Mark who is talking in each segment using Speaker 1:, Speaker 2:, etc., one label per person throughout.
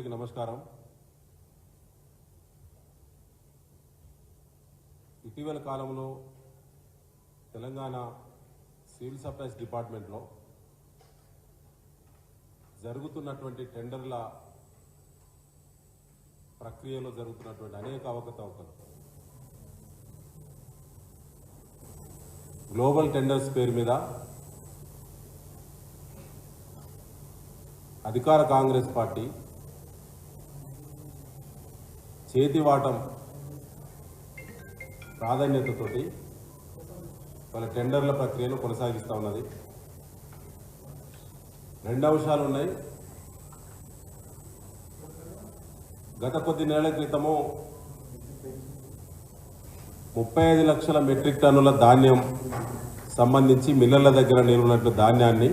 Speaker 1: మిత్రులకి నమస్కారం. ఇటీవల కాలంలో తెలంగాణ సివిల్ సప్లైస్ డిపార్ట్మెంట్లో జరుగుతున్నటువంటి టెండర్ల ప్రక్రియలో జరుగుతున్నటువంటి అనేక అవకతవకలు. గ్లోబల్ టెండర్స్ పేరు మీద అధికార కాంగ్రెస్ పార్టీ చేతివాటం ప్రాధాన్యతతోటి వాళ్ళ టెండర్ల ప్రక్రియను కొనసాగిస్తూ ఉన్నది. రెండు అంశాలు ఉన్నాయి. గత కొద్ది నెలల క్రితము ముప్పై ఐదు లక్షల మెట్రిక్ టన్నుల ధాన్యం సంబంధించి మిల్లర్ల దగ్గర నిలువనట్లు ధాన్యాన్ని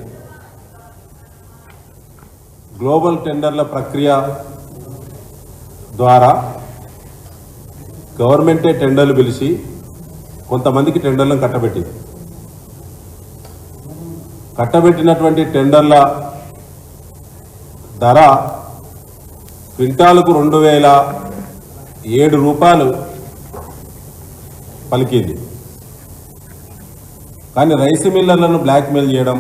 Speaker 1: గ్లోబల్ టెండర్ల ప్రక్రియ ద్వారా గవర్నమెంటే టెండర్లు పిలిచి కొంతమందికి టెండర్లను కట్టబెట్టింది. కట్టబెట్టినటువంటి టెండర్ల ధర క్వింటాలకు రెండు వేల ఏడు రూపాయలు పలికింది. కానీ రైస్ మిల్లర్లను బ్లాక్మెయిల్ చేయడం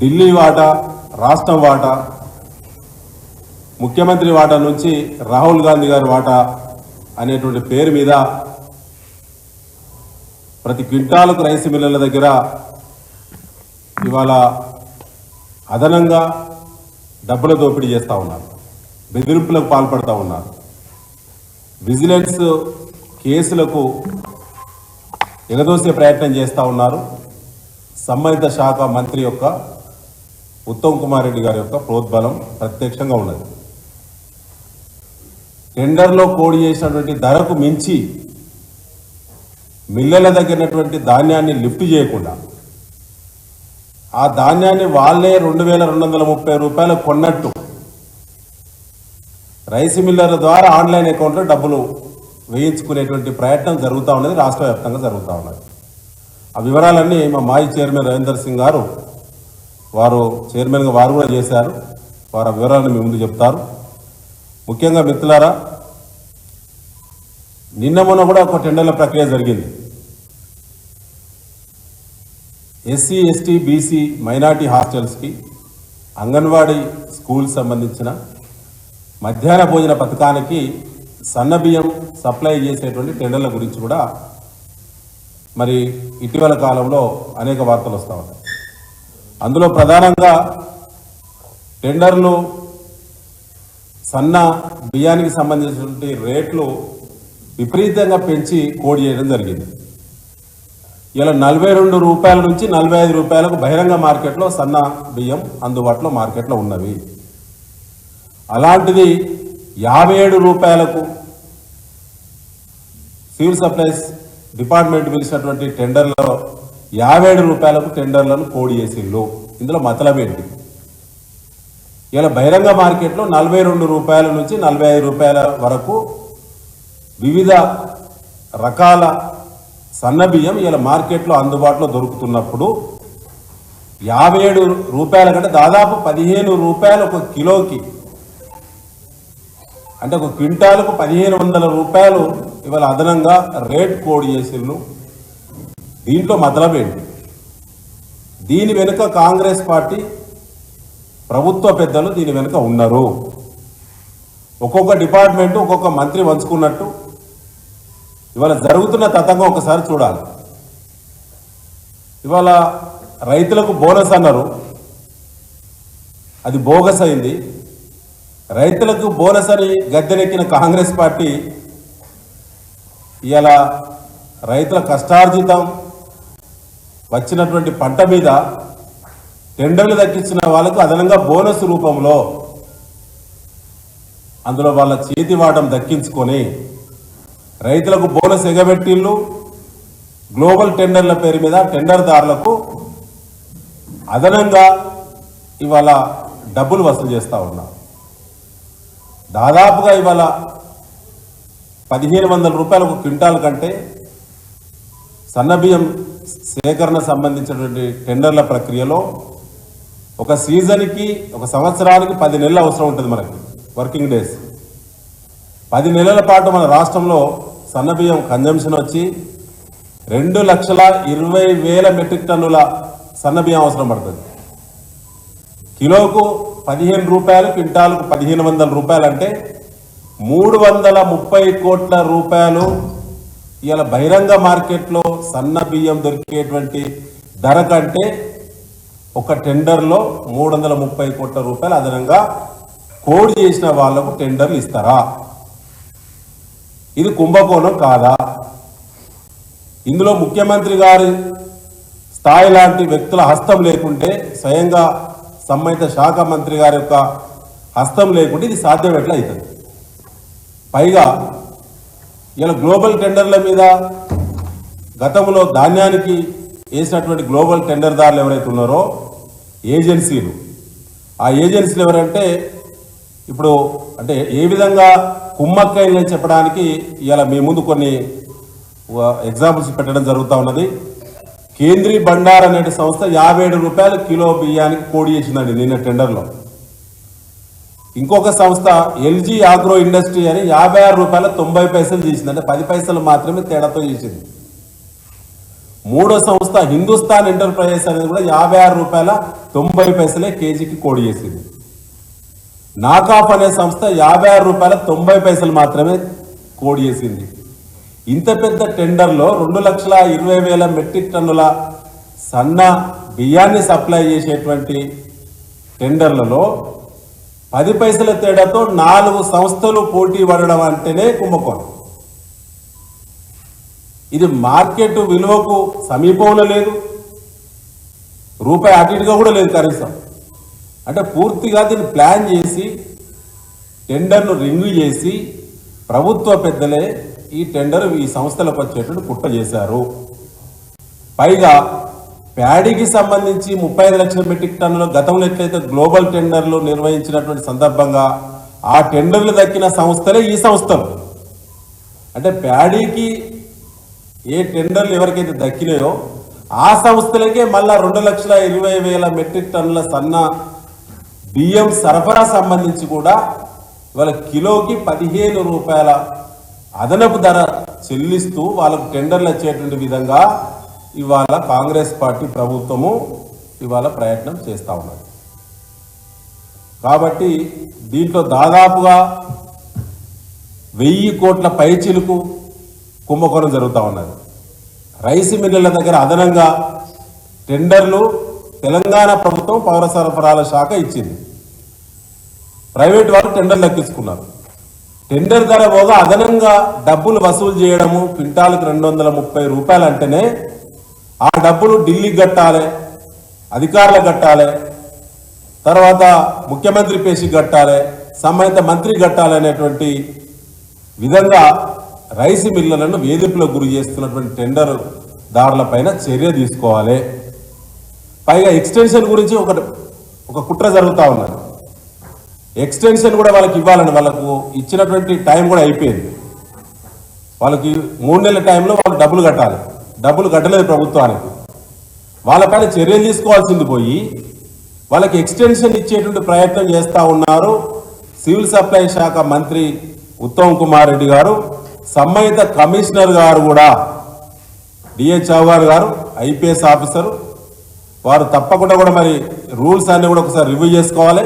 Speaker 1: ఢిల్లీ వాటా రాష్ట్రం వాటా ముఖ్యమంత్రి వాటా నుంచి రాహుల్ గాంధీ గారి వాటా అనేటువంటి పేరు మీద ప్రతి క్వింటాలకు రైస్ మిల్లర్ల దగ్గర ఇవాళ అదనంగా డబ్బుల దోపిడీ చేస్తూ ఉన్నారు. బెదిరింపులకు పాల్పడుతూ ఉన్నారు. విజిలెన్స్ కేసులకు ఎగదోసే ప్రయత్నం చేస్తూ ఉన్నారు. సంబంధిత శాఖ మంత్రి యొక్క ఉత్తమ్ కుమార్ రెడ్డి గారి యొక్క ప్రోద్బలం ప్రత్యక్షంగా ఉన్నది. టెండర్లో కోడి చేసినటువంటి ధరకు మించి మిల్లల దగ్గరటువంటి ధాన్యాన్ని లిఫ్ట్ చేయకుండా ఆ ధాన్యాన్ని వాళ్ళే రెండు వేల రెండు వందల ముప్పై రూపాయలు కొన్నట్టు రైస్ మిల్లర్ల ద్వారా ఆన్లైన్ అకౌంట్లో డబ్బులు వేయించుకునేటువంటి ప్రయత్నం జరుగుతూ ఉన్నది రాష్ట్ర వ్యాప్తంగా జరుగుతూ ఉన్నది. ఆ వివరాలన్నీ మా మాజీ చైర్మన్ రవీందర్ సింగ్ గారు వారు చైర్మన్గా వారు కూడా చేశారు. వారు ఆ వివరాలను మీ ముందు చెప్తారు. ముఖ్యంగా మిత్రులారా నిన్న మొన్న కూడా ఒక టెండర్ల ప్రక్రియ జరిగింది. ఎస్సీ ఎస్టీ బీసీ మైనార్టీ హాస్టల్స్కి అంగన్వాడీ స్కూల్ సంబంధించిన మధ్యాహ్న భోజన పథకానికి సన్నబియ్యం సప్లై చేసేటువంటి టెండర్ల గురించి కూడా మరి ఇటీవల కాలంలో అనేక వార్తలు వస్తూ ఉన్నాయి అందులో ప్రధానంగా టెండర్లు సన్న బియ్యానికి సంబంధించినటువంటి రేట్లు విపరీతంగా పెంచి కోడి చేయడం జరిగింది. ఇలా నలభై రెండు రూపాయల నుంచి నలభై ఐదు రూపాయలకు బహిరంగ మార్కెట్లో సన్న బియ్యం అందుబాటులో మార్కెట్లో ఉన్నవి. అలాంటిది యాభై ఏడు రూపాయలకు సివిల్ సప్లైస్ డిపార్ట్మెంట్ పిలిచినటువంటి టెండర్లో యాభై ఏడు రూపాయలకు టెండర్లను కోడి చేసిండ్రు. ఇందులో మతలం ఇలా బహిరంగ మార్కెట్లో నలభై రెండు రూపాయల నుంచి నలభై ఐదు రూపాయల వరకు వివిధ రకాల సన్న బియ్యం ఇలా మార్కెట్లో అందుబాటులో దొరుకుతున్నప్పుడు యాభై ఏడు రూపాయల కంటే దాదాపు పదిహేను రూపాయలు ఒక కిలోకి అంటే ఒక క్వింటాలకు పదిహేను వందల రూపాయలు ఇవాళ అదనంగా రేట్ కోడ్ చేసిండ్రు. దీంట్లో మతలబేంటి దీని వెనుక కాంగ్రెస్ పార్టీ ప్రభుత్వ పెద్దలు దీని వెనుక ఉన్నారు. ఒక్కొక్క డిపార్ట్మెంట్ ఒక్కొక్క మంత్రి వంచుకున్నట్టు ఇవాళ జరుగుతున్న తతంగం ఒకసారి చూడాలి. ఇవాళ రైతులకు బోనస్ అన్నారు. అది బోగస్ అయింది. రైతులకు బోనస్ అని గద్దెనెక్కిన కాంగ్రెస్ పార్టీ ఇవాళ రైతుల కష్టార్జితం వచ్చినటువంటి పంట మీద టెండర్లు దక్కించిన వాళ్ళకు అదనంగా బోనస్ రూపంలో అందులో వాళ్ళ చేతి వాటం దక్కించుకొని రైతులకు బోనస్ ఎగబెట్టిళ్ళు. గ్లోబల్ టెండర్ల పేరు మీద టెండర్దారులకు అదనంగా ఇవాళ డబ్బులు వసూలు చేస్తూ ఉన్నారు. దాదాపుగా ఇవాళ పదిహేను వందల రూపాయలు ఒక క్వింటాల్ కంటే సన్నబియ్యం సేకరణ సంబంధించినటువంటి టెండర్ల ప్రక్రియలో ఒక సీజన్కి ఒక సంవత్సరానికి పది నెలలు అవసరం ఉంటుంది మనకి వర్కింగ్ డేస్. పది నెలల పాటు మన రాష్ట్రంలో సన్నబియ్యం కన్జంప్షన్ వచ్చి రెండు లక్షల ఇరవై వేల మెట్రిక్ టన్నుల సన్నబియ్యం అవసరం పడుతుంది. కిలోకు పదిహేను రూపాయలు క్వింటాలకు పదిహేను వందల రూపాయలు అంటే మూడు వందల ముప్పై కోట్ల రూపాయలు ఇలా బహిరంగ మార్కెట్లో సన్న బియ్యం దొరికేటువంటి ధర కంటే ఒక టెండర్లో మూడు వందల ముప్పై కోట్ల రూపాయలు అదనంగా కోడ్ చేసిన వాళ్ళకు టెండర్లు ఇస్తారా? ఇది కుంభకోణం కాదా? ఇందులో ముఖ్యమంత్రి గారి స్థాయి లాంటి వ్యక్తుల హస్తం లేకుంటే స్వయంగా సంబంధిత శాఖ మంత్రి గారి యొక్క హస్తం లేకుంటే ఇది సాధ్యం ఎట్లా అవుతుంది. పైగా ఇలా గ్లోబల్ టెండర్ల మీద గతంలో ధాన్యానికి వేసినటువంటి గ్లోబల్ టెండర్దారులు ఎవరైతే ఉన్నారో ఏజెన్సీలు ఆ ఏజెన్సీలు ఎవరంటే ఇప్పుడు అంటే ఏ విధంగా కుమ్మక్కైందని చెప్పడానికి ఇలా మీ ముందు కొన్ని ఎగ్జాంపుల్స్ పెట్టడం జరుగుతూ ఉన్నది. కేంద్రీ బండార్ అనే సంస్థ యాభై ఏడు రూపాయలు కిలో బియ్యానికి కోడి చేసిందండి నిన్న టెండర్లో. ఇంకొక సంస్థ ఎల్జీ ఆగ్రో ఇండస్ట్రీ అని యాభై ఆరు రూపాయల తొంభై పైసలు చేసింది అంటే పది పైసలు మాత్రమే తేడాతో చేసింది. మూడో సంస్థ హిందుస్థాన్ ఎంటర్ప్రైజెస్ అనేది కూడా యాభై ఆరు రూపాయల తొంభై పైసలే కేజీకి కోడి చేసింది. నాకాఫ్ అనే సంస్థ యాభై ఆరు రూపాయల తొంభై పైసలు మాత్రమే కోడి చేసింది. ఇంత పెద్ద టెండర్లో రెండు లక్షల ఇరవై వేల మెట్రిక్ టన్నుల సన్న బియ్యాన్ని సప్లై చేసేటువంటి టెండర్లలో పది పైసల తేడాతో నాలుగు సంస్థలు పోటీ పడడం అంటేనే కుంభకోణం. ఇది మార్కెట్ విలువకు సమీపంలో లేదు. రూపాయి అటు ఇటుగా కూడా లేదు కనీసం. అంటే పూర్తిగా దీన్ని ప్లాన్ చేసి టెండర్ను రింగు చేసి ప్రభుత్వ పెద్దలే ఈ టెండర్ ఈ సంస్థలకు వచ్చేటట్టు కుట్ర చేశారు. పైగా ప్యాడీకి సంబంధించి ముప్పై ఐదు లక్షల మెట్రిక్ టన్నులు గతంలో ఎట్లయితే గ్లోబల్ టెండర్లు నిర్వహించినటువంటి సందర్భంగా ఆ టెండర్లు దక్కిన సంస్థలే ఈ సంస్థలు. అంటే ప్యాడీకి ఏ టెండర్లు ఎవరికైతే దక్కినాయో ఆ సంస్థలకే మళ్ళా రెండు లక్షల ఇరవై వేల మెట్రిక్ టన్నుల సన్న బియ్యం సరఫరా సంబంధించి కూడా ఇవాళ కిలోకి పదిహేను రూపాయల అదనపు ధర చెల్లిస్తూ వాళ్ళకు టెండర్లు వచ్చేటువంటి విధంగా ఇవాళ కాంగ్రెస్ పార్టీ ప్రభుత్వము ఇవాళ ప్రయత్నం చేస్తూ ఉన్నది. కాబట్టి దీంట్లో దాదాపుగా వెయ్యి కోట్ల పైచిలుకు కుంభకోణం జరుగుతూ ఉన్నది. రైస్ మిల్లుల దగ్గర అదనంగా టెండర్లు తెలంగాణ ప్రభుత్వం పౌర సరఫరాల శాఖ ఇచ్చింది. ప్రైవేట్ వాళ్ళు టెండర్లు లెక్కించుకున్నారు. టెండర్ ధర పోగా అదనంగా డబ్బులు వసూలు చేయడము క్వింటాలకు రెండు వందల ముప్పై రూపాయలు అంటేనే ఆ డబ్బులు ఢిల్లీకి కట్టాలి అధికారులకు కట్టాలి తర్వాత ముఖ్యమంత్రి పేషికి కట్టాలి సంబంధిత మంత్రి కట్టాలి అనేటువంటి విధంగా రైస్ మిల్లులను వేధింపులకు గురి చేస్తున్నటువంటి టెండర్ దారుల పైన చర్య తీసుకోవాలి. పైగా ఎక్స్టెన్షన్ గురించి ఒక ఒక కుట్ర జరుగుతూ ఉన్నది. ఎక్స్టెన్షన్ కూడా వాళ్ళకి ఇవ్వాలని వాళ్ళకు ఇచ్చినటువంటి టైం కూడా అయిపోయింది. వాళ్ళకి మూడు నెలల టైంలో వాళ్ళు డబ్బులు కట్టాలి. డబ్బులు కట్టలేదు ప్రభుత్వానికి. వాళ్ళపైన చర్యలు తీసుకోవాల్సింది పోయి వాళ్ళకి ఎక్స్టెన్షన్ ఇచ్చేటువంటి ప్రయత్నం చేస్తూ ఉన్నారు సివిల్ సప్లై శాఖ మంత్రి ఉత్తమ్ కుమార్ రెడ్డి గారు. సంబంధిత కమిషనర్ గారు కూడా డిఏ గారు ఐపీఎస్ ఆఫీసరు వారు తప్పకుండా కూడా మరి రూల్స్ అన్ని కూడా ఒకసారి రివ్యూ చేసుకోవాలి.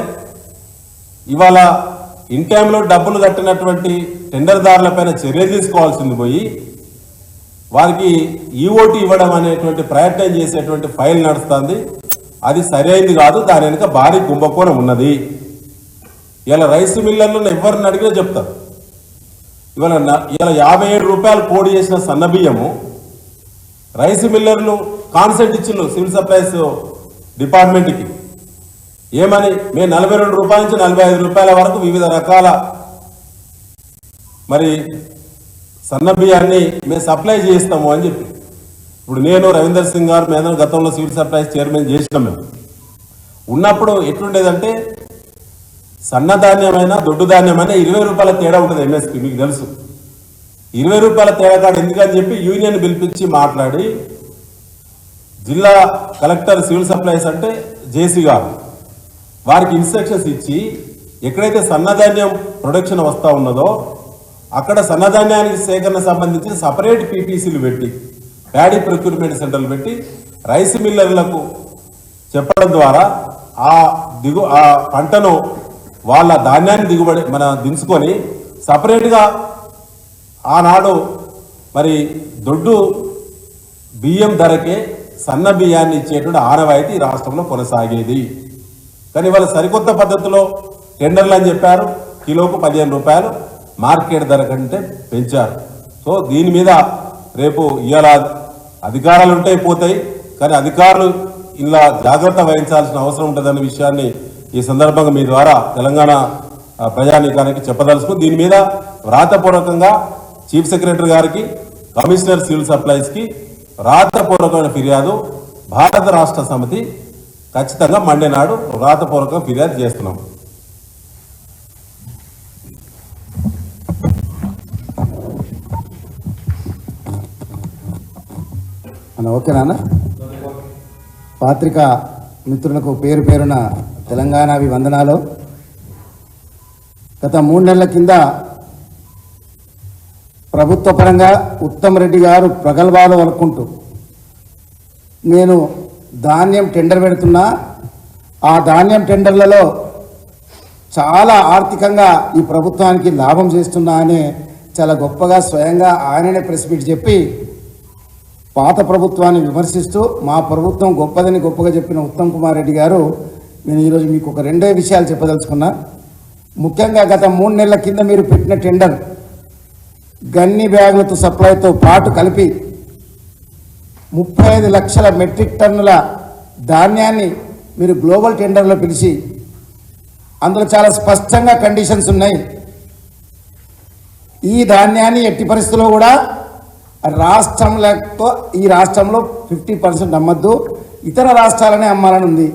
Speaker 1: ఇవాళ ఇన్ టైంలో డబ్బులు కట్టినటువంటి టెండర్దారులపైన చర్యలు తీసుకోవాల్సింది పోయి వారికి ఈఓటీ ఇవ్వడం అనేటువంటి ప్రయత్నం చేసేటువంటి ఫైల్ నడుస్తుంది. అది సరైనది కాదు దాని వెనుక భారీ కుంభకోణం ఉన్నది. ఇలా రైస్ మిల్లర్లను ఎవరిని అడిగినా చెప్తారు. ఇవాళ ఇలా ఇవాళ యాభై ఏడు రూపాయలు కోడి చేసిన సన్నబియ్యము రైస్ మిల్లర్లు కాన్సెంట్ ఇచ్చిండు సివిల్ సప్లైస్ డిపార్ట్మెంట్కి. ఏమని? మేము నలభై రెండు రూపాయల నుంచి నలభై ఐదు రూపాయల వరకు వివిధ రకాల మరి సన్న బియ్యాన్ని మేము సప్లై చేస్తాము అని చెప్పి. ఇప్పుడు నేను రవీందర్ సింగ్ గారు మేము గతంలో సివిల్ సప్లైస్ చైర్మన్ చేసినాం మేము. ఉన్నప్పుడు ఎట్లుండేదంటే సన్నధాన్యమైన దొడ్డు ధాన్యమైన ఇరవై రూపాయల తేడా ఉంటుంది ఎంఎస్పి మీకు తెలుసు. ఇరవై రూపాయల తేడా కాదు ఎందుకని చెప్పి యూనియన్ పిలిపించి మాట్లాడి జిల్లా కలెక్టర్ సివిల్ సప్లైస్ అంటే జేసీ గారు వారికి ఇన్స్ట్రక్షన్స్ ఇచ్చి ఎక్కడైతే సన్నధాన్యం ప్రొడక్షన్ వస్తూ ఉన్నదో అక్కడ సన్నధాన్యానికి సేకరణ సంబంధించి సపరేట్ పీపీసీలు పెట్టి ప్యాడీ ప్రొక్యూర్మెంట్ సెంటర్లు పెట్టి రైస్ మిల్లర్లకు చెప్పడం ద్వారా ఆ దిగు ఆ పంటను వాళ్ళ ధాన్యాన్ని దిగుబడి మన దించుకొని సపరేట్గా ఆనాడు మరి దొడ్డు బియ్యం ధరకే సన్న బియ్యాన్ని ఇచ్చేటువంటి ఆనవాయితీ ఈ రాష్ట్రంలో కొనసాగేది. కానీ వాళ్ళ సరికొత్త పద్ధతిలో టెండర్లు అని చెప్పారు. కిలోకు పదిహేను రూపాయలు మార్కెట్ ధర కంటే పెంచారు. సో దీని మీద రేపు ఇవాళ అధికారాలు ఉంటాయి పోతాయి. కానీ అధికారులు ఇలా జాగ్రత్త వహించాల్సిన అవసరం ఉంటుందన్న విషయాన్ని ఈ సందర్భంగా మీ ద్వారా తెలంగాణ ప్రజానీకానికి చెప్పదలుచుకుని దీని మీద వ్రాతపూర్వకంగా చీఫ్ సెక్రటరీ గారికి కమిషనర్ సివిల్ సప్లైస్కి వ్రాతపూర్వకమైన ఫిర్యాదు భారత రాష్ట్ర సమితి ఖచ్చితంగా మండే నాడు వ్రాతపూర్వక ఫిర్యాదు చేస్తున్నాం.
Speaker 2: అన్న ఓకేనా పాత్రిక మిత్రులకు పేరు పేరున తెలంగాణ అభివందనాలు. గత మూడు నెలల కింద ప్రభుత్వ పరంగా ఉత్తమ్ రెడ్డి గారు ప్రగల్భాలు వలుకుంటూ నేను ధాన్యం టెండర్ పెడుతున్నా. ఆ ధాన్యం టెండర్లలో చాలా ఆర్థికంగా ఈ ప్రభుత్వానికి లాభం చేస్తున్నా అనే చాలా గొప్పగా స్వయంగా ఆయననే ప్రెస్ మీట్ చెప్పి పాత ప్రభుత్వాన్ని విమర్శిస్తూ మా ప్రభుత్వం గొప్పదని గొప్పగా చెప్పిన ఉత్తమ్ కుమార్ రెడ్డి గారు నేను ఈరోజు మీకు ఒక రెండే విషయాలు చెప్పదలుచుకున్నా. ముఖ్యంగా గత మూడు నెలల కింద మీరు పెట్టిన టెండర్ గన్ని బ్యాగులతో సప్లైతో పాటు కలిపి ముప్పై ఐదు లక్షల మెట్రిక్ టన్నుల ధాన్యాన్ని మీరు గ్లోబల్ టెండర్లో పిలిచి అందులో చాలా స్పష్టంగా కండిషన్స్ ఉన్నాయి. ఈ ధాన్యాన్ని ఎట్టి పరిస్థితుల్లో కూడా రాష్ట్రంలో ఈ రాష్ట్రంలో ఫిఫ్టీ పర్సెంట్ అమ్మద్దు. ఇతర రాష్ట్రాలనే అమ్మాలని ఉంది.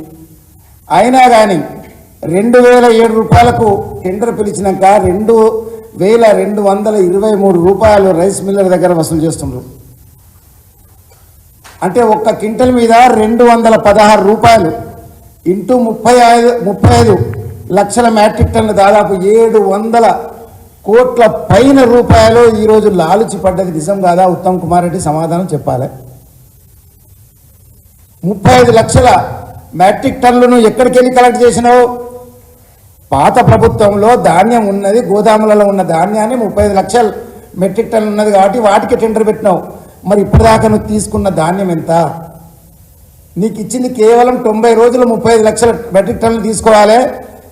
Speaker 2: అయినా కానీ రెండు వేల ఏడు రూపాయలకు టెండర్ పిలిచినాక రెండు వేల రెండు వందల ఇరవై మూడు రూపాయలు రైస్ మిల్లర్ దగ్గర వసూలు చేస్తున్నారు అంటే ఒక్క క్వింటల్ మీద రెండు వందల పదహారు రూపాయలు ఇంటూ ముప్పై ఐదు ముప్పై ఐదు లక్షల మ్యాట్రిక్ టన్ను దాదాపు ఏడు వందల కోట్ల పైన రూపాయలు ఈరోజు లాలుచి పడ్డది నిజం కాదా? ఉత్తమ్ కుమార్ రెడ్డి సమాధానం చెప్పాలి. ముప్పై ఐదు లక్షల మెట్రిక్ టన్నులను ఎక్కడికి వెళ్ళి కలెక్ట్ చేసినావు? పాత ప్రభుత్వంలో ధాన్యం ఉన్నది గోదాములలో ఉన్న ధాన్యాన్ని ముప్పై ఐదు లక్షల మెట్రిక్ టన్నులు ఉన్నది కాబట్టి వాటికి టెండర్ పెట్టినావు. మరి ఇప్పటిదాకా నువ్వు తీసుకున్న ధాన్యం ఎంత? నీకు ఇచ్చింది కేవలం తొంభై రోజులు ముప్పై ఐదు లక్షల మెట్రిక్ టన్నులు తీసుకోవాలి.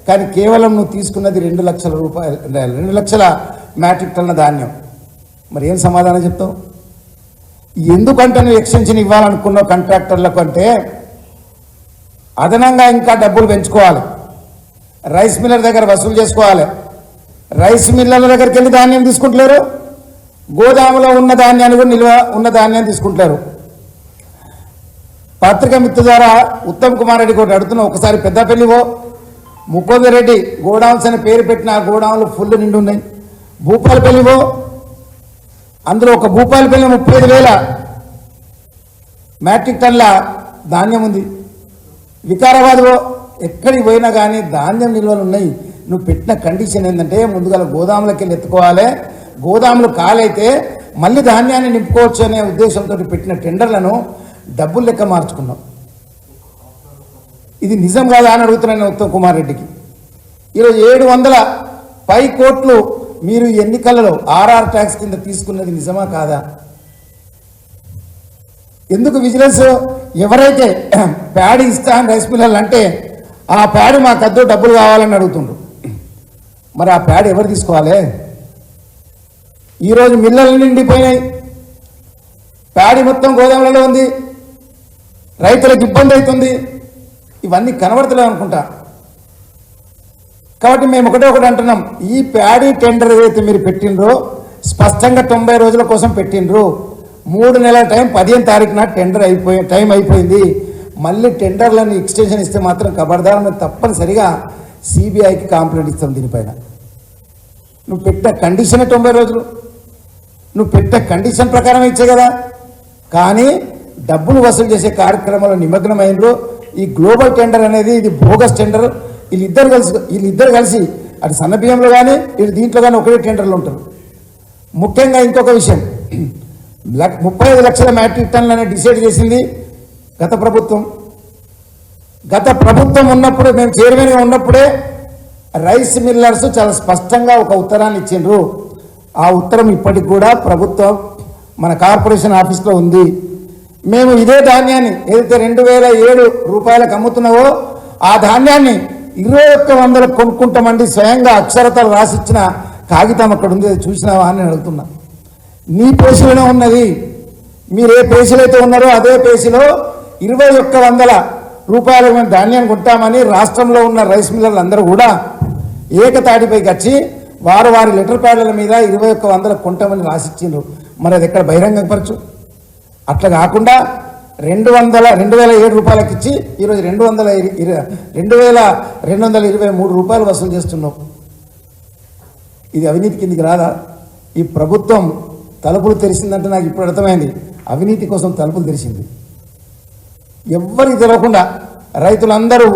Speaker 2: కానీ కేవలం నువ్వు తీసుకున్నది రెండు లక్షల రూపాయలు రెండు లక్షల మెట్రిక్ టన్నుల ధాన్యం. మరి ఏం సమాధానం చెప్తావు? ఎందుకంటే నువ్వు ఎక్స్టెన్షన్ ఇవ్వాలనుకున్నావు కాంట్రాక్టర్లకు అంటే అదనంగా ఇంకా డబ్బులు పెంచుకోవాలి. రైస్ మిల్లర్ దగ్గర వసూలు చేసుకోవాలి. రైస్ మిల్లర్ల దగ్గరికి వెళ్ళి ధాన్యం తీసుకుంటలేరు. గోదాములో ఉన్న ధాన్యాన్ని కూడా నిల్వ ఉన్న ధాన్యాన్ని తీసుకుంటారు పత్రిక మిత్తు ద్వారా ఉత్తమ్ కుమార్ రెడ్డి కూడా అడుగుతున్నా ఒకసారి పెద్దపల్లివో ముకుందర్ రెడ్డి గోడౌన్స్ అని పేరు పెట్టిన ఆ గోడౌన్లు ఫుల్ నిండి ఉన్నాయి. భూపాలపల్లివో అందులో ఒక భూపాలపల్లి ముప్పై ఐదు వేల మ్యాట్రిక్ టన్ల ధాన్యం ఉంది. వికారాబాద్లో ఎక్కడికి పోయినా కానీ ధాన్యం నిల్వలు ఉన్నాయి. నువ్వు పెట్టిన కండిషన్ ఏంటంటే ముందుగా గోదాములకి వెళ్ళి ఎత్తుకోవాలి. గోదాములు కాలైతే మళ్ళీ ధాన్యాన్ని నింపుకోవచ్చు అనే ఉద్దేశంతో పెట్టిన టెండర్లను డబ్బులు లెక్క మార్చుకున్నాం. ఇది నిజం కాదా అని అడుగుతున్నాను ఉత్తమ్ కుమార్ రెడ్డికి. ఈరోజు ఏడు వందల పై కోట్లు మీరు ఎన్నికలలో ఆర్ఆర్ ట్యాక్స్ కింద తీసుకున్నది నిజమా కాదా? ఎందుకు విజిలెన్స్? ఎవరైతే ప్యాడ్ ఇస్తా అని రైస్ మిల్లర్లు అంటే ఆ ప్యాడ్ మాకు అద్దు డబ్బులు కావాలని అడుగుతుండ్రు. మరి ఆ ప్యాడ్ ఎవరు తీసుకోవాలి? ఈరోజు మిల్లలు నిండిపోయినాయి. ప్యాడీ మొత్తం గోదాములలో ఉంది. రైతులకు ఇబ్బంది అవుతుంది. ఇవన్నీ కనబడతలేవు అనుకుంటా. కాబట్టి మేము ఒకటే ఒకటి అంటున్నాం. ఈ ప్యాడీ టెండర్ ఏదైతే మీరు పెట్టినరో స్పష్టంగా తొంభై రోజుల కోసం పెట్టినరు మూడు నెలల టైం పదిహేను తారీఖు నాడు టెండర్ అయిపోయి టైం అయిపోయింది. మళ్ళీ టెండర్లను ఎక్స్టెన్షన్ ఇస్తే మాత్రం కబర్దారని తప్పనిసరిగా సిబిఐకి కాంప్లైంట్ ఇస్తాం దీనిపైన. నువ్వు పెట్టిన కండిషన్ తొంభై రోజులు. నువ్వు పెట్టే కండిషన్ ప్రకారం ఇచ్చే కదా. కానీ డబ్బులు వసూలు చేసే కార్యక్రమంలో నిమగ్నమైనరు ఈ గ్లోబల్ టెండర్ అనేది ఇది బోగస్ టెండర్ వీళ్ళిద్దరు కలిసి వీళ్ళిద్దరు కలిసి అటు సన్న బియ్యంలో కానీ వీళ్ళు దీంట్లో కానీ ఒకటే టెండర్లు ఉంటారు. ముఖ్యంగా ఇంకొక విషయం. ముప్పై ఐదు లక్షల మ్యాట్రిక్ టన్నులని డిసైడ్ చేసింది గత ప్రభుత్వం. గత ప్రభుత్వం ఉన్నప్పుడు మేము చైర్మన్గా ఉన్నప్పుడే రైస్ మిల్లర్స్ చాలా స్పష్టంగా ఒక ఉత్తరాన్ని ఇచ్చిండ్రు. ఆ ఉత్తరం ఇప్పటికి కూడా ప్రభుత్వం మన కార్పొరేషన్ ఆఫీస్లో ఉంది. మేము ఇదే ధాన్యాన్ని ఏదైతే రెండు వేల ఏడు రూపాయలకు అమ్ముతున్నావో ఆ ధాన్యాన్ని ఇరవై ఒక్క వందలకు కొనుక్కుంటామండి స్వయంగా అక్షరతలు రాసిచ్చిన కాగితం అక్కడ ఉంది అది చూసినావా అని నేను మీ నీ పేజీలోనే ఉన్నది. మీరు ఏ పేజీలో అయితే ఉన్నారో అదే పేజీలో ఇరవై ఒక్క వందల రూపాయలు మేము ధాన్యాన్ని కొంటామని రాష్ట్రంలో ఉన్న రైస్ మిల్లర్లు అందరూ కూడా ఏకతాటిపైకి వచ్చి వారు వారి లెటర్ ప్యాడ్ల మీద ఇరవై ఒక్క వందలు కొంటామని రాసిచ్చిండ్రు. మరి అది ఎక్కడ బహిరంగపరచు అట్లా కాకుండా రెండు వందల రెండు వేల ఏడు రూపాయలకి ఇచ్చి ఈరోజు రెండు వందల ఇరవై రెండు వేల రెండు వందల ఇరవై మూడు రూపాయలు వసూలు చేస్తున్నాం. ఇది అవినీతి కిందికి రాదా? ఈ ప్రభుత్వం తలుపులు తెరిచిందంటే నాకు ఇప్పుడు అర్థమైంది. అవినీతి కోసం తలుపులు తెరిచింది. ఎవ్వరికి తెలియకుండా రైతులందరూ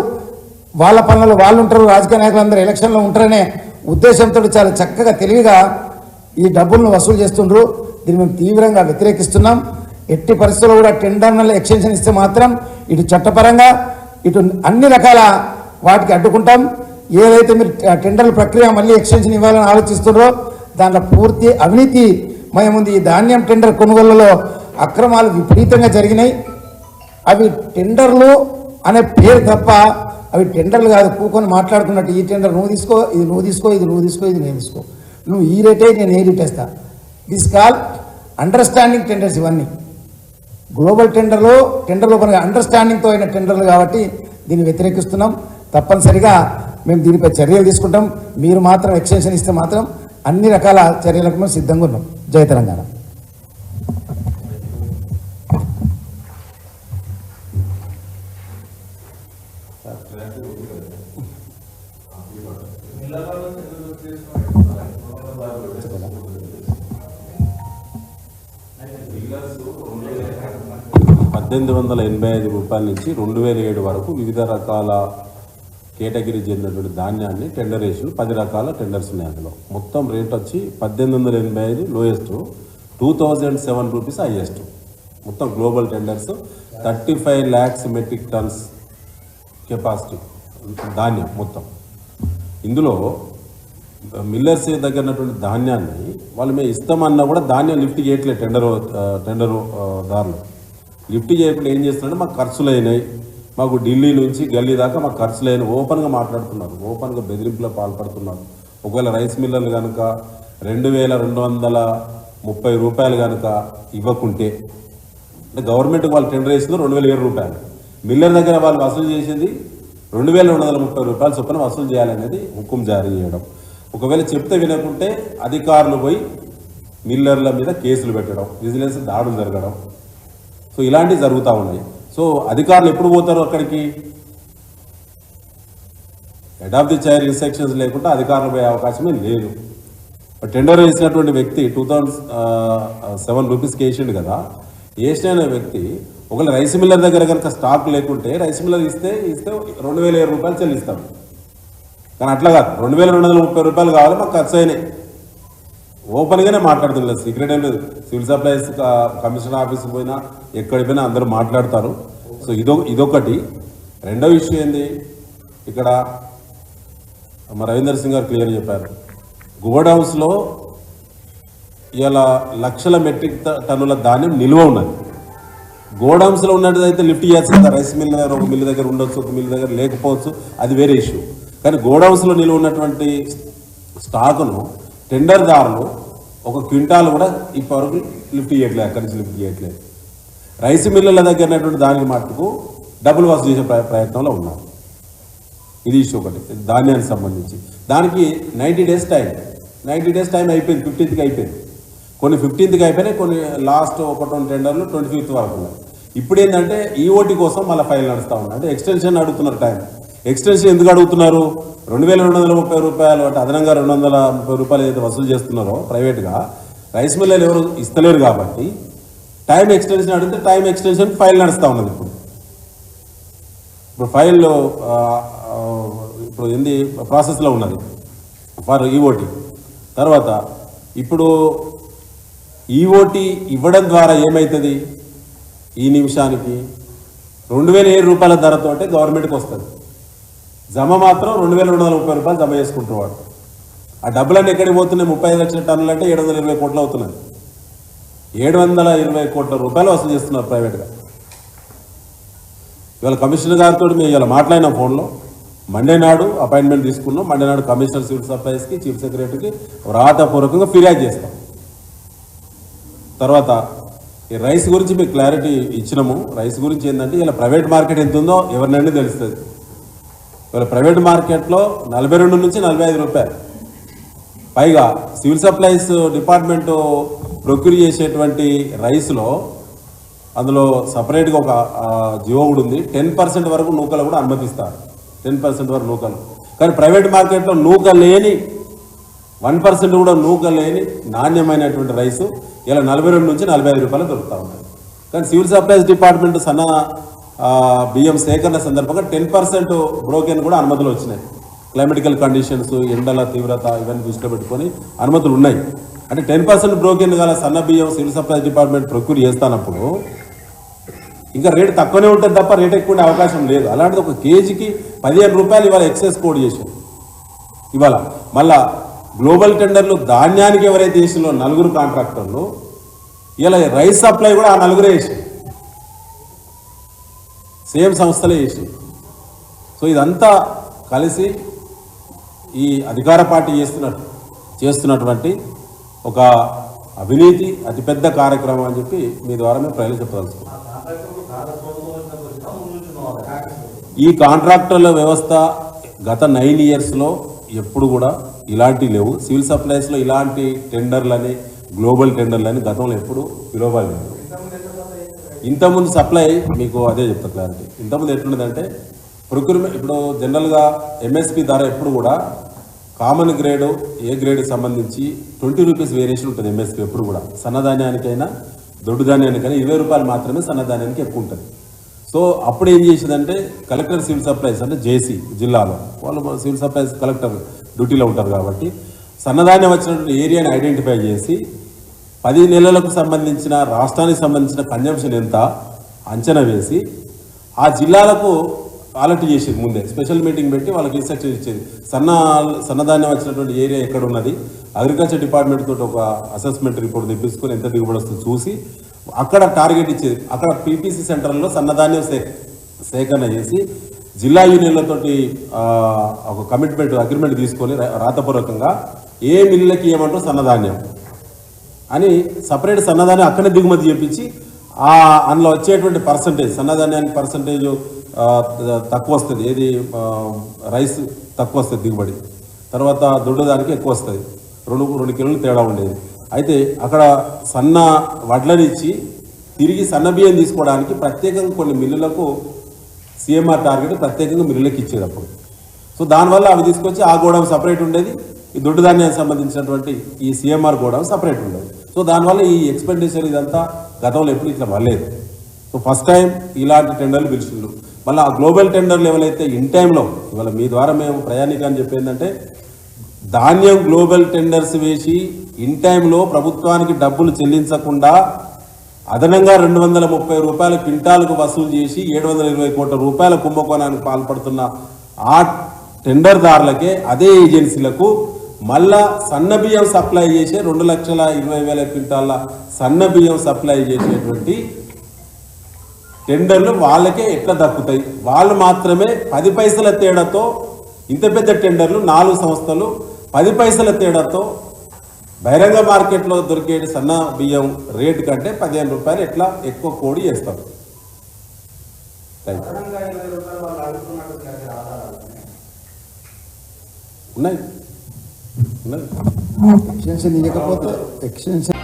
Speaker 2: వాళ్ళ పనులు వాళ్ళు ఉంటారు రాజకీయ నాయకులందరూ ఎలక్షన్లో ఉంటారనే ఉద్దేశంతో చాలా చక్కగా తెలివిగా ఈ డబ్బులను వసూలు చేస్తుండ్రు. దీన్ని మేము తీవ్రంగా వ్యతిరేకిస్తున్నాం. ఎట్టి పరిస్థితుల్లో కూడా టెండర్ల ఎక్స్టెన్షన్ ఇస్తే మాత్రం ఇటు చట్టపరంగా ఇటు అన్ని రకాల వాటికి అడ్డుకుంటాం. ఏదైతే మీరు టెండర్ల ప్రక్రియ మళ్ళీ ఎక్స్టెన్షన్ ఇవ్వాలని ఆలోచిస్తున్నారో దాంట్లో పూర్తి అవినీతి మయముంది ఈ ధాన్యం టెండర్ కొనుగోళ్ళలో అక్రమాలు విపరీతంగా జరిగినాయి. అవి టెండర్లు అనే పేరు తప్ప అవి టెండర్లు కాదు కూకొని మాట్లాడుకున్నట్టు ఈ టెండర్ నువ్వు తీసుకో ఇది నువ్వు తీసుకో ఇది నువ్వు తీసుకో ఇది నేను తీసుకో. నువ్వు ఈ రేటే నేను ఏ రేట్ వేస్తా దిస్ కాల్ అండర్స్టాండింగ్ టెండర్స్ ఇవన్నీ. గ్లోబల్ టెండర్లు టెండర్లు మనకి అండర్స్టాండింగ్తో అయిన టెండర్లు కాబట్టి దీన్ని వ్యతిరేకిస్తున్నాం. తప్పనిసరిగా మేము దీనిపై చర్యలు తీసుకుంటాం. మీరు మాత్రం ఎక్స్టెన్షన్ ఇస్తే మాత్రం అన్ని రకాల చర్యలకు మేము సిద్ధంగా ఉన్నాం. జయ తెలంగాణ.
Speaker 1: పద్దెనిమిది వందల ఎనభై ఐదు రూపాయల నుంచి రెండు వేల ఏడు వరకు వివిధ రకాల కేటగిరీ చెందినటువంటి ధాన్యాన్ని టెండర్ వేసి పది రకాల టెండర్స్ ఉన్నాయి అందులో. మొత్తం రేట్ వచ్చి పద్దెనిమిది వందల ఎనభై ఐదు lowest two thousand seven rupees highest. మొత్తం global tenders thirty five lakhs metric tons capacity ధాన్యం మొత్తం. ఇందులో మిల్లర్స్ దగ్గర ఉన్నటువంటి ధాన్యాన్ని వాళ్ళు మేము ఇస్తామన్నా కూడా ధాన్యం లిఫ్ట్ చేయట్లేదు టెండర్ టెండర్ దారులు. లిఫ్ట్ చేయకుండా ఏం చేస్తున్నారంటే మాకు ఖర్చులు అయినాయి. మాకు ఢిల్లీ నుంచి గల్లీ దాకా మాకు ఖర్చు లేని ఓపెన్గా మాట్లాడుతున్నారు. ఓపెన్గా బెదిరింపులో పాల్పడుతున్నారు. ఒకవేళ రైస్ మిల్లర్లు కనుక రెండు వేల రెండు వందల ముప్పై రూపాయలు కనుక ఇవ్వకుంటే అంటే గవర్నమెంట్ వాళ్ళు టెండర్ చేసింది రెండు వేల ఏడు రూపాయలు. మిల్లర్ దగ్గర వాళ్ళు వసూలు చేసింది రెండు వేల రెండు వందల ముప్పై రూపాయలు చొప్పున వసూలు చేయాలనేది హుకుం జారీ చేయడం. ఒకవేళ చెప్తే వినకుంటే అధికారులు పోయి మిల్లర్ల మీద కేసులు పెట్టడం విజిలెన్స్ దాడులు జరగడం. సో ఇలాంటివి జరుగుతూ ఉన్నాయి. సో అధికారులు ఎప్పుడు పోతారు అక్కడికి? Head of the chair instructions లేకుండా అధికారులు పోయే అవకాశమే లేదు. టెండర్ వేసినటువంటి వ్యక్తి టూ థౌజండ్ సెవెన్ రూపీస్కి వేసిండు కదా వేసిన వ్యక్తి ఒకవేళ రైస్ మిల్లర్ దగ్గర కనుక స్టాక్ లేకుంటే రైస్ మిల్లర్ ఇస్తే ఇస్తే రెండు వేల ఇరవై రూపాయలు చెల్లిస్తాం. కానీ అట్లా కాదు. రెండు వేల రెండు వందల ముప్పై రూపాయలు కావాలి మాకు ఖర్చు అయినాయి. ఓపెన్గానే మాట్లాడుతున్నారు సీక్రెట్ ఏం లేదు. సివిల్ సప్లైస్ కమిషనర్ ఆఫీస్కి పోయినా ఎక్కడికి పోయినా అందరూ మాట్లాడతారు. సో ఇదో ఇదొకటి. రెండో ఇష్యూ ఏంది? ఇక్కడ మా రవీందర్ సింగ్ గారు క్లియర్ చెప్పారు. గోడౌన్స్లో ఇలా లక్షల మెట్రిక్ టన్నుల ధాన్యం నిల్వ ఉన్నది. గోడౌన్స్లో ఉన్నది అయితే లిఫ్ట్ చేయొచ్చు కదా రైస్ మిల్ దగ్గర ఒక మిల్ దగ్గర ఉండొచ్చు ఒక మిల్ దగ్గర లేకపోవచ్చు అది వేరే ఇష్యూ. కానీ గోడౌన్స్లో నిల్వ ఉన్నటువంటి స్టాకును టెండర్దారులు ఒక క్వింటాల్ కూడా ఇప్పటివరకు లిఫ్ట్ చేయట్లేదు అక్కడి నుంచి లిఫ్ట్ చేయట్లేదు రైస్ మిల్లుల దగ్గర ఉన్నటువంటి దానికి మట్టుకు డబ్బులు వసూలు చేసే ప్ర- ప్రయత్నంలో ఉన్నారు. ఇది ఇష్యూ ఒకటి ధాన్యానికి సంబంధించి. దానికి ninety days time ninety days time అయిపోయింది ఫిఫ్టీన్త్కి అయిపోయింది. కొన్ని ఫిఫ్టీన్త్కి అయిపోయినాయి కొన్ని లాస్ట్ ఒక రెండు టెండర్లు ట్వంటీ ఫిఫ్త్ వరకు ఉన్నాయి. ఇప్పుడు ఏంటంటే ఈఓటీ కోసం మళ్ళీ ఫైల్ నడుస్తూ ఉన్నాయి. అంటే ఎక్స్టెన్షన్ అడుగుతున్నారు టైం. ఎక్స్టెన్షన్ ఎందుకు అడుగుతున్నారు? రెండు వేల రెండు వందల ముప్పై రూపాయలు అంటే అదనంగా రెండు వందల ముప్పై రూపాయలు ఏదైతే వసూలు చేస్తున్నారో ప్రైవేట్గా రైస్ మిల్లర్లు ఎవరు ఇస్తలేరు కాబట్టి టైం ఎక్స్టెన్షన్ అడిగితే టైం ఎక్స్టెన్షన్ ఫైల్ నడుస్తూ ఉన్నది ఇప్పుడు. ఇప్పుడు ఫైల్ ఇప్పుడు ఏంది? ప్రాసెస్లో ఉన్నది. For EOT. తర్వాత ఇప్పుడు ఈఓటీ ఇవ్వడం ద్వారా ఏమవుతుంది ఈ నిమిషానికి రెండు వేల ఏడు రూపాయల ధరతోటే గవర్నమెంట్కి వస్తుంది. జమ మాత్రం రెండు వేల రెండు వందల ముప్పై రూపాయలు జమ చేసుకుంటున్నాడు. ఆ డబ్బులన్నీ ఎక్కడికి పోతున్నాయి? ముప్పై ఐదు లక్షల టన్నులు అంటే ఏడు వందల ఇరవై కోట్లు అవుతున్నాయి. ఏడు వందల ఇరవై కోట్ల రూపాయలు వసూలు చేస్తున్నారు ప్రైవేట్గా. ఇవాళ కమిషనర్ గారితో మేము ఇవాళ మాట్లాడిన ఫోన్లో. మండే నాడు అపాయింట్మెంట్ తీసుకున్నాం. మండే నాడు కమిషనర్ సివిల్ సప్లైస్కి చీఫ్ సెక్రటరీకి వ్రాతపూర్వకంగా ఫిర్యాదు చేస్తాం. తర్వాత ఈ రైస్ గురించి మీకు క్లారిటీ ఇచ్చినాము. రైస్ గురించి ఏంటంటే ఇలా ప్రైవేట్ మార్కెట్ ఎంత ఉందో ఎవరినైనా తెలుస్తుంది. ఇవాళ ప్రైవేట్ మార్కెట్లో నలభై రెండు నుంచి నలభై ఐదు రూపాయలు. పైగా సివిల్ సప్లైస్ డిపార్ట్మెంట్ ప్రొక్యూర్ చేసేటువంటి రైస్లో అందులో సపరేట్గా ఒక ఆ, జియో కూడా ఉంది. టెన్ పర్సెంట్ వరకు నూకలు కూడా అనుమతిస్తారు. టెన్ పర్సెంట్ వరకు నూకలు. కానీ ప్రైవేట్ మార్కెట్లో నూక లేని వన్ పర్సెంట్ కూడా నూక లేని నాణ్యమైనటువంటి రైసు ఇలా నలభై రెండు నుంచి నలభై ఐదు రూపాయలు దొరుకుతూ ఉన్నాయి. కానీ సివిల్ సప్లైస్ డిపార్ట్మెంట్ సన్న బియ్యం సేకరణ సందర్భంగా టెన్ పర్సెంట్ బ్రోకెన్ కూడా అనుమతులు వచ్చినాయి. క్లైమెటికల్ కండిషన్స్ ఎండల తీవ్రత ఇవన్నీ దృష్టిలో పెట్టుకొని అనుమతులు ఉన్నాయి. అంటే టెన్ పర్సెంట్ బ్రోకెన్ గల సన్న బియ్యం సివిల్ సప్లైస్ డిపార్ట్మెంట్ ప్రొక్యూర్ చేస్తానప్పుడు ఇంకా రేట్ తక్కువనే ఉంటుంది తప్ప రేట్ ఎక్కువ ఉండే అవకాశం లేదు. అలాంటిది ఒక కేజీకి పదిహేను రూపాయలు ఇవాళ ఎక్సైజ్ కోడ్ చేశాం ఇవాళ మళ్ళా గ్లోబల్ టెండర్లు ధాన్యానికి ఎవరైతే చేసిందో నలుగురు కాంట్రాక్టర్లు ఇలా రైస్ సప్లై కూడా ఆ నలుగురే చేసి సేమ్ సంస్థలే చేసి. సో ఇదంతా కలిసి ఈ అధికార పార్టీ చేస్తున్నట్టు చేస్తున్నటువంటి ఒక అవినీతి అతిపెద్ద కార్యక్రమం అని చెప్పి మీ ద్వారా మేము ప్రజలు చెప్పదలుచుకున్నాం. ఈ కాంట్రాక్టర్ల వ్యవస్థ గత నైన్ ఇయర్స్లో ఎప్పుడు కూడా ఇలాంటివి లేవు. సివిల్ సప్లైస్లో ఇలాంటి టెండర్లని గ్లోబల్ టెండర్లని గతంలో ఎప్పుడు పిలవలేదు ఇంతకుముందు సప్లై మీకు అదే చెప్తా క్లారిటీ ఇంతకుముందు ఎట్లుండదంటే ప్రొక్యూర్మెంట్ ఇప్పుడు జనరల్గా ఎంఎస్పి ధర ఎప్పుడు కూడా కామన్ గ్రేడ్ ఏ గ్రేడ్కి సంబంధించి ట్వంటీ రూపీస్ వేరియేషన్ ఉంటుంది ఎంఎస్పి ఎప్పుడు కూడా. సన్నధాన్యానికైనా దొడ్డు ధాన్యానికైనా ఇరవై రూపాయలు మాత్రమే సన్నధాన్యానికి ఎక్కువ ఉంటుంది. సో అప్పుడు ఏం చేసిందంటే కలెక్టర్ సివిల్ సప్లైస్ అంటే జేసీ జిల్లాలో. వాళ్ళు సివిల్ సప్లైస్ కలెక్టర్ డ్యూటీలో ఉంటారు కాబట్టి సన్నధాన్యం వచ్చినటువంటి ఏరియాని ఐడెంటిఫై చేసి పది నెలలకు సంబంధించిన రాష్ట్రానికి సంబంధించిన కన్జంప్షన్ ఎంత? అంచనా వేసి ఆ జిల్లాలకు అలర్ట్ చేసేది ముందే. స్పెషల్ మీటింగ్ పెట్టి వాళ్ళకి ఇన్స్ట్రక్షన్ ఇచ్చేది. సన్న సన్నధాన్యం వచ్చినటువంటి ఏరియా ఎక్కడ ఉన్నది అగ్రికల్చర్ డిపార్ట్మెంట్ తోటి ఒక అసెస్మెంట్ రిపోర్ట్ తెప్పించుకొని ఎంత దిగుబడి వస్తుందో చూసి అక్కడ టార్గెట్ ఇచ్చేది. అక్కడ పీపీసీ సెంటర్లో సన్నధాన్యం సే సేకరణ చేసి జిల్లా యూనియన్లతోటి ఒక కమిట్మెంట్ అగ్రిమెంట్ తీసుకొని రాతపూర్వకంగా ఏ మిల్లులకి ఇవ్వమంటూ సన్నధాన్యం. అని సపరేట్ సన్నధాన్యం అక్కడే దిగుమతి చేపించి ఆ అందులో వచ్చేటువంటి పర్సంటేజ్ సన్నధాన్యానికి పర్సంటేజ్ తక్కువ వస్తుంది ఏది రైస్ తక్కువ వస్తుంది దిగుబడి. తర్వాత దొడ్డు దానికి ఎక్కువ వస్తుంది రెండు రెండు కిలోలు తేడా ఉండేది. అయితే అక్కడ సన్న వడ్లనిచ్చి తిరిగి సన్న బియ్యం తీసుకోవడానికి ప్రత్యేకంగా కొన్ని మిల్లులకు సీఎంఆర్ టార్గెట్ ప్రత్యేకంగా మిల్లులకు ఇచ్చేది అప్పుడు. సో దానివల్ల అవి తీసుకొచ్చి ఆ గోడౌన్ సపరేట్ ఉండేది. ఈ దొడ్డు ధాన్యానికి సంబంధించినటువంటి ఈ సిఎంఆర్ గోడౌన్ సపరేట్ ఉండదు. సో దానివల్ల ఈ ఎక్స్పెండిచర్ ఇదంతా గతంలో ఎప్పుడు ఇట్లా వల్లేదు సో ఫస్ట్ టైం ఇలాంటి టెండర్లు పిలిచిండ్రు. మళ్ళీ ఆ గ్లోబల్ టెండర్లు ఎవరైతే ఇన్ టైంలో ఇవాళ మీ ద్వారా మేము ప్రయాణికాన్ని చెప్పేందంటే ధాన్యం గ్లోబల్ టెండర్స్ వేసి ఇన్ టైంలో ప్రభుత్వానికి డబ్బులు చెల్లించకుండా అదనంగా రెండు వందల ముప్పై రూపాయల క్వింటాలకు వసూలు చేసి ఏడు వందల ఇరవై కోట్ల రూపాయల కుంభకోణానికి పాల్పడుతున్న ఆ టెండర్దారులకే అదే ఏజెన్సీలకు మళ్ళా సన్న బియ్యం సప్లై చేసే రెండు లక్షల ఇరవై వేల క్వింటాల సన్న బియ్యం సప్లై చేసేటువంటి టెండర్లు వాళ్ళకే ఎట్లా దక్కుతాయి? వాళ్ళు మాత్రమే పది పైసల తేడాతో ఇంత పెద్ద టెండర్లు నాలుగు సంస్థలు పది పైసల తేడాతో బహిరంగ మార్కెట్లో దొరికే సన్న బియ్యం రేటు కంటే పదిహేను రూపాయలు ఎట్లా ఎక్కువ కోడి
Speaker 3: ఆధారాలు ఉన్నాయి.
Speaker 1: ఉన్నాయి ఉన్నాయి
Speaker 2: ఎక్స్టెన్షన్ ఇవ్వకపోతే ఎక్స్టెన్షన్